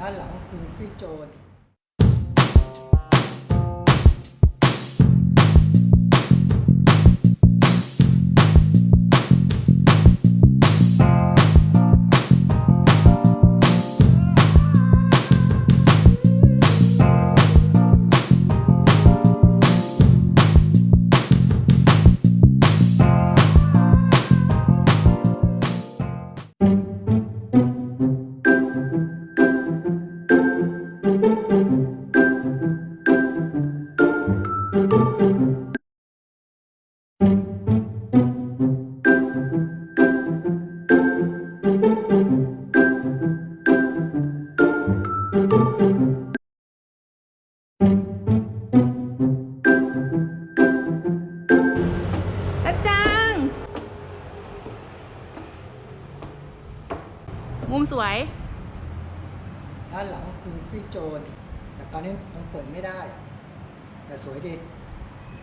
ด้านหลังคุณซี่โจน มุมสวย ด้านหลังคุณซี่โจน แต่ตอนนี้ยังเปิดไม่ได้ แต่สวยดี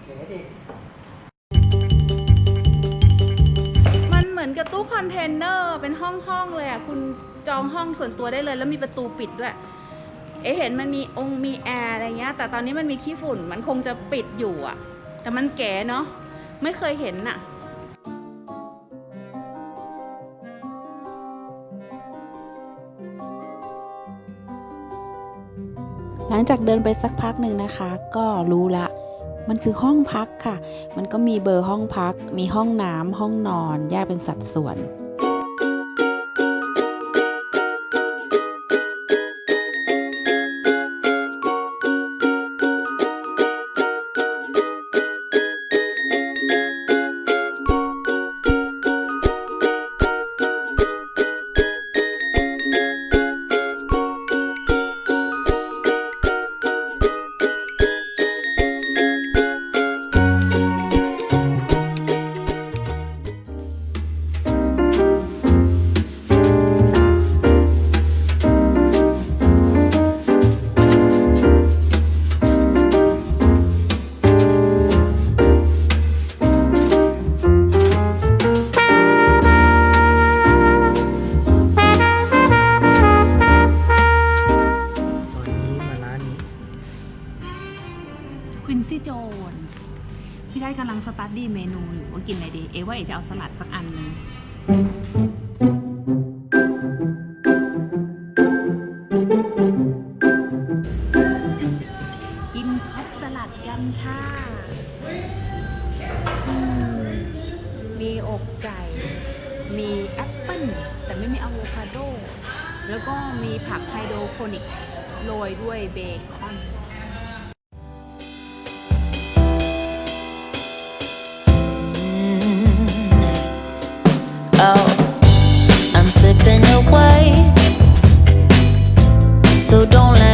เก๋ดี มันเหมือนกับตู้คอนเทนเนอร์เป็นห้องห้องๆเลยอะ คุณจองห้องส่วนตัวได้เลย แล้วมีประตูปิดด้วย เอะเห็นมันมีองค์มีแอร์อะไรเงี้ย แต่ตอนนี้มันมีขี้ฝุ่น มันคงจะปิดอยู่อะ แต่มันแก๋เนาะ ไม่เคยเห็นน่ะ หลังจากเดินไปสักพักหนึ่งนะคะ ก็รู้ละ มันคือห้องพักค่ะ มันก็มีเบอร์ห้องพัก มีห้องน้ำห้องนอน แยกเป็นสัดส่วนินซี่โจนส์พี่ได้กำลังสตาร์ดี้เมนูอยู่ว่ากินอะไรดี เอว่าเอจะเอาสลัดสักอันหนึงกินครบสลัดกันค่ะอืมมีอกไก่ มีแอปเปิ้ลแต่ไม่มีอะโวคาโด แล้วก็มีผักไฮโดรโปนิกโรยด้วยเบคอน slipping away. So don't let